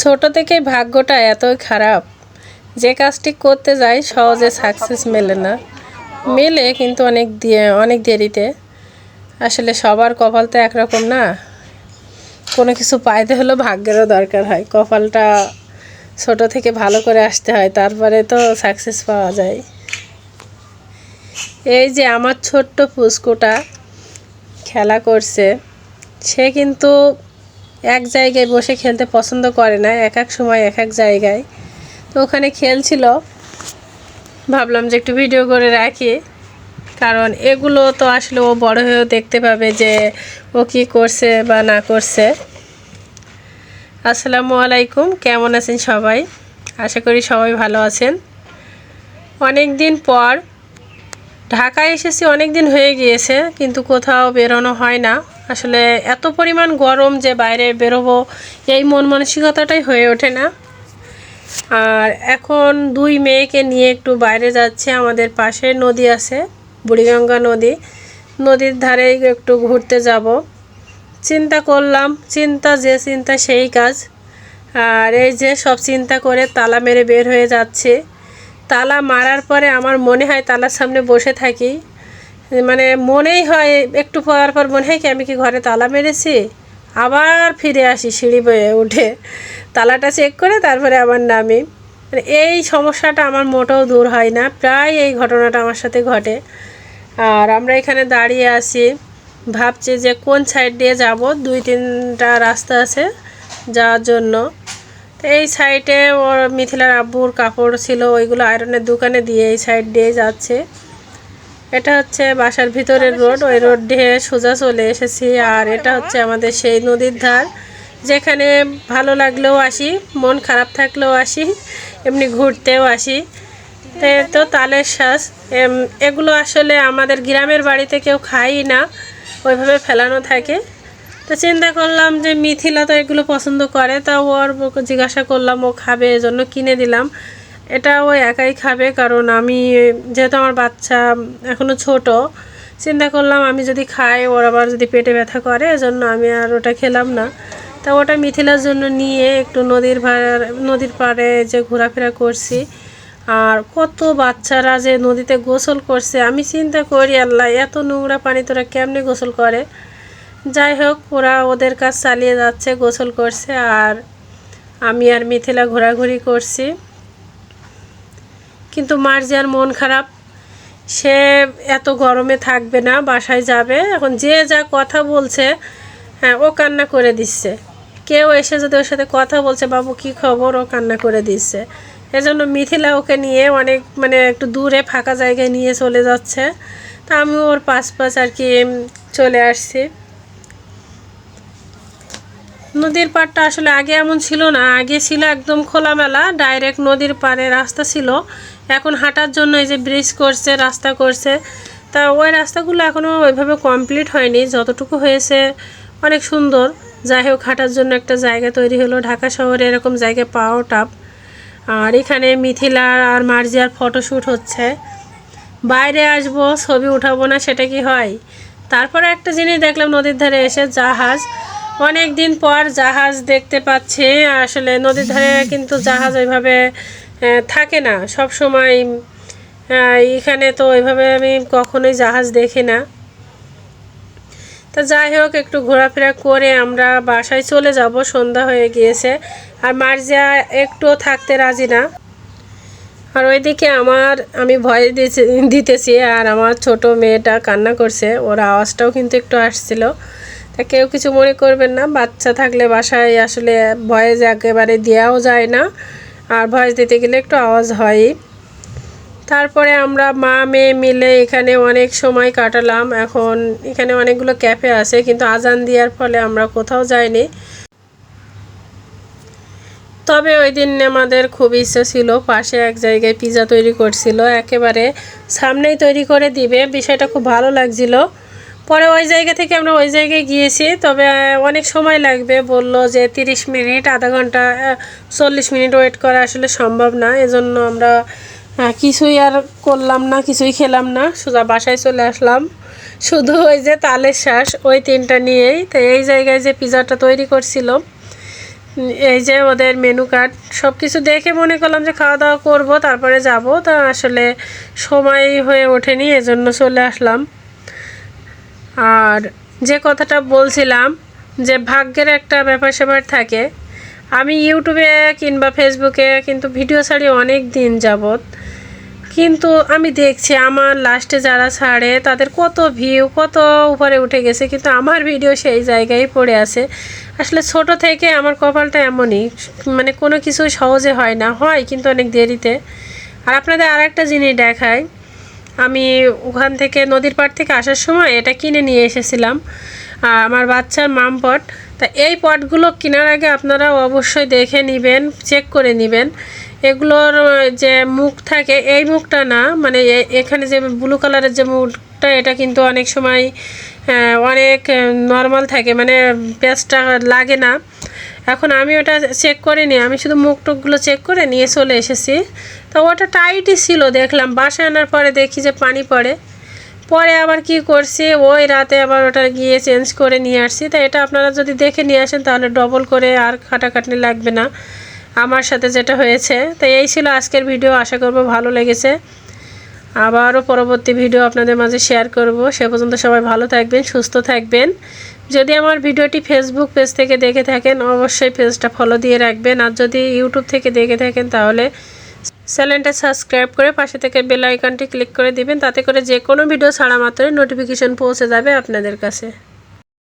ছোট থেকেই ভাগ্যটা এতই খারাপ। যে কাজটি করতে যাই সহজে সাকসেস মেলে না। মেলে কিন্তু অনেক দিয়ে, অনেক দেরিতে। আসলে সবার কপাল তো একরকম না। কোনো কিছু পাইতে হলেও ভাগ্যেরও দরকার হয়। কপালটা ছোট থেকে ভালো করে আসতে হয়, তারপরে তো সাকসেস পাওয়া যায়। এই যে আমার ছোট্ট পুস্কুটা খেলা করছে, সে কিন্তু এক জায়গায় বসে খেলতে পছন্দ করে না, এক এক সময়, এক এক জায়গায়। তো ওখানে খেলছিল। ভাবলাম যে একটু ভিডিও করে রাখি। কারণ এগুলো তো আসলে ও বড় হয়েও দেখতে পাবে যে ও কি করছে বা না করছে। আসসালামু আলাইকুম, কেমন আছেন সবাই? আশা করি সবাই ভালো আছেন। অনেক দিন পর ঢাকায় এসেছি অনেক দিন হয়ে গিয়েছে, কিন্তু কোথাও বেরোনো হয় না। আসলে এত পরিমাণ গরম যে বাইরে বেরোবো, এই মন মানসিকতাটাই হয়ে ওঠে না। আর এখন দুই মেয়েকে নিয়ে একটু বাইরে যাচ্ছে আমাদের পাশে নদী আছে, বুড়িগঙ্গা নদী। নদীর ধারে একটু ঘুরতে যাব। চিন্তা করলাম, চিন্তা যে চিন্তা সেই কাজ। আর এই যে সব চিন্তা করে তালা মেরে বের হয়ে যাচ্ছে। তালা মারার পরে আমার মনে হয় তালার সামনে বসে থাকি। মানে মনেই হয়, একটু পর পর মনে হয় কি আমি কি ঘরে তালা মেরেছি? আবার ফিরে আসি সিঁড়ি বয়ে উঠে। তালাটা চেক করে তারপরে আবার নামি। মানে এই সমস্যাটা আমার মোটেও দূর হয় না, প্রায় এই ঘটনাটা আমার সাথে ঘটে। আর আমরা এখানে দাঁড়িয়ে আছি। ভাবছি যে কোন সাইড দিয়ে যাব? দুই তিনটা রাস্তা আছে যাওয়ার জন্য। তো এই সাইডে ওর মিথিলার আব্বুর কাপড় ছিল, ওইগুলো আয়রনের দোকানে দিয়ে এই সাইড দিয়ে যাচ্ছে। এটা হচ্ছে বাসার ভিতরের রোড ওই রোড দিয়ে সোজা চলে এসেছি। আর এটা হচ্ছে আমাদের সেই নদীর ধার। যেখানে ভালো লাগলেও আসি মন খারাপ থাকলেও আসি এমনি ঘুরতেও আসি। তো তালের শ্বাস। এগুলো আসলে আমাদের গ্রামের বাড়িতে কেউ খাই না ওইভাবে ফেলানো থাকে। তো চিন্তা করলাম যে মিথিলা তো এগুলো পছন্দ করে তা ওর জিজ্ঞাসা করলাম ও খাবে এজন্য কিনে দিলাম। এটা ও একাই খাবে, কারণ আমি, যেহেতু আমার বাচ্চা এখনও ছোট, চিন্তা করলাম আমি যদি খাই, ওর আবার যদি পেটে ব্যথা করে, এজন্য আমি আর ওটা খেলাম না। তা ওটা মিথিলার জন্য নিয়ে একটু নদীর নদীর পাড়ে যে ঘোরাফেরা করছি, আর কত বাচ্চারা যে নদীতে গোসল করছে, আমি চিন্তা করি, আল্লাহ, এত নোংরা পানি তোরা কেমনে গোসল করে? যাই হোক, ওরা ওদের কাজ চালিয়ে যাচ্ছে, গোসল করছে, আর আমি আর মিথিলা ঘোরাঘুরি করছি। কিন্তু মার্জিয়ার মন খারাপ, সে এত গরমে থাকবে না, বাসায় যাবে। এখন যে যা কথা বলছে হ্যাঁ ও কান্না করে দিচ্ছে। কেউ এসে যদি ওর সাথে কথা বলছে, বাবু, কি খবর? ও কান্না করে দিচ্ছে। এজন্য মিথিলা ওকে নিয়ে অনেক মানে একটু দূরে, ফাঁকা জায়গায় নিয়ে চলে যাচ্ছে। তা আমি ওর পাশ পাশ আর কি চলে আসছি। নদীর পাড়টা আসলে আগে এমন ছিল না। আগে ছিল একদম খোলামেলা ডাইরেক্ট নদীর পাড়ে রাস্তা ছিল। এখন হাঁটার জন্য এই যে ব্রিজ করছে, রাস্তা করছে। তা ওই রাস্তাগুলো এখনও ওইভাবে কমপ্লিট হয়নি। যতটুকু হয়েছে অনেক সুন্দর। যাই হোক, হাঁটার জন্য একটা জায়গা তৈরি হলো ঢাকা শহরে, এরকম জায়গা পাওয়াও টাপ আর এখানে মিথিলা আর মার্জিয়ার ফটোশ্যুট হচ্ছে। বাইরে আসব, ছবি উঠাবো না, সেটা কি হয়? তারপরে একটা জিনিস দেখলাম নদীর ধারে এসে জাহাজ। অনেক দিন পর জাহাজ দেখতে পাচ্ছি। আসলে নদীর ধারে কিন্তু জাহাজ ওইভাবে থাকে না। সব সময় এখানে তো ওইভাবে আমি কখনোই জাহাজ দেখি না। তা যাই হোক, একটু ঘোরাফেরা করে আমরা বাসায় চলে যাব। সন্ধ্যা হয়ে গিয়েছে। আর মার্জিয়া একটুও থাকতে রাজি না। আর ওইদিকে আমার, আমি ভয় দিতেছি। আর আমার ছোট মেয়েটা কান্না করছে। ওর আওয়াজটাও কিন্তু একটু আসছিল। তা কেউ কিছু মনে করবেন না, বাচ্চা থাকলে বাসায় আসলে ভয়েস একেবারে দেওয়াও যায় না, আর ভয়েস দিতে গেলে একটু আওয়াজ হয়ই তারপরে আমরা মা, মেয়ে মিলে এখানে অনেক সময় কাটালাম, এখন এখানে অনেকগুলো ক্যাফে আছে, কিন্তু আজান দেওয়ার ফলে আমরা কোথাও যাইনি। তবে ওই দিন আমাদের খুব ইচ্ছা ছিল, পাশে এক জায়গায় পিজা তৈরি করছিল, একেবারে সামনেই তৈরি করে দিবে, বিষয়টা খুব ভালো লাগছিল। পরে ওই জায়গা থেকে আমরা ওই জায়গায় গিয়েছি, তবে অনেক সময় লাগবে। বলল যে তিরিশ মিনিট, আধা ঘণ্টা চল্লিশ মিনিট ওয়েট করা আসলে সম্ভব না। এজন্য আমরা কিছুই আর করলাম না, কিছুই খেলাম না। সোজা বাসায় চলে আসলাম। শুধু ওই যে তালের শ্বাস, ওই তিনটা নিয়েই। তো এই জায়গায় যে পিজাটা তৈরি করছিল এই যে ওদের মেনু কার্ড সব কিছু দেখে মনে করলাম যে খাওয়া দাওয়া করব, তারপরে যাব। তা আসলে সময় হয়ে ওঠেনি, এজন্য চলে আসলাম। আর যে কথাটা বলছিলাম যে ভাগ্যের একটা ব্যাপার স্যাপার থাকে, আমি ইউটিউবে কিংবা ফেসবুকে কিন্তু ভিডিও ছাড়ি অনেক দিন যাবত কিন্তু আমি দেখছি আমার লাস্টে যারা ছাড়ে, তাদের কত ভিউ কত উপরে উঠে গেছে, কিন্তু আমার ভিডিও সেই জায়গায় পড়ে আছে। আসলে ছোট থেকে আমার কপালটা এমনই মানে কোনো কিছু সহজে হয় না, হয় কিন্তু অনেক দেরিতে। আর আপনাদের আর একটা জিনিস দেখায় আমি ওখান থেকে নদীর পাড় থেকে আসার সময় এটা কিনে নিয়ে এসেছিলাম। আমার বাচ্চার মাম পট, তা এই পটগুলো কেনার আগে আপনারা অবশ্যই দেখে নেবেন চেক করে নেবেন। এগুলোর যে মুখ থাকে, এই মুখটা না মানে এখানে যে ব্লু কালারের যে মুখটা, এটা কিন্তু অনেক সময় অনেক নর্মাল থাকে মানে পেঁয়াজটা লাগে না। এখন আমি ওটা চেক করিনি, আমি শুধু মুখ টুকগুলো চেক করে নিয়ে চলে এসেছি। তো ওটা টাইটই ছিল, দেখলাম। বাসায় আনার পরে দেখি যে পানি পড়ে। পরে আবার কি করছি, ওই রাতে আবার ওটা গিয়ে চেঞ্জ করে নিয়ে আসছি। তা এটা আপনারা যদি দেখে নিয়ে আসেন, তাহলে ডবল করে আর খাটাখাটনি লাগবে না। আমার সাথে যেটা হয়েছে, তো এই ছিল আজকের ভিডিও আশা করব ভালো লেগেছে। আবারও পরবর্তী ভিডিও আপনাদের মাঝে শেয়ার করব। সে পর্যন্ত সবাই ভালো থাকবেন, সুস্থ থাকবেন। যদি আমার ভিডিওটি ফেসবুক পেজ থেকে দেখে থাকেন, অবশ্যই পেজটা ফলো দিয়ে রাখবেন। আর যদি ইউটিউব থেকে দেখে থাকেন, তাহলে চ্যানেলটা সাবস্ক্রাইব করে পাশে থেকে বেল আইকনটি ক্লিক করে দিবেন। তাতে করে যে কোনো ভিডিও ছাড়া মাত্রই নোটিফিকেশন পৌঁছে যাবে আপনাদের কাছে।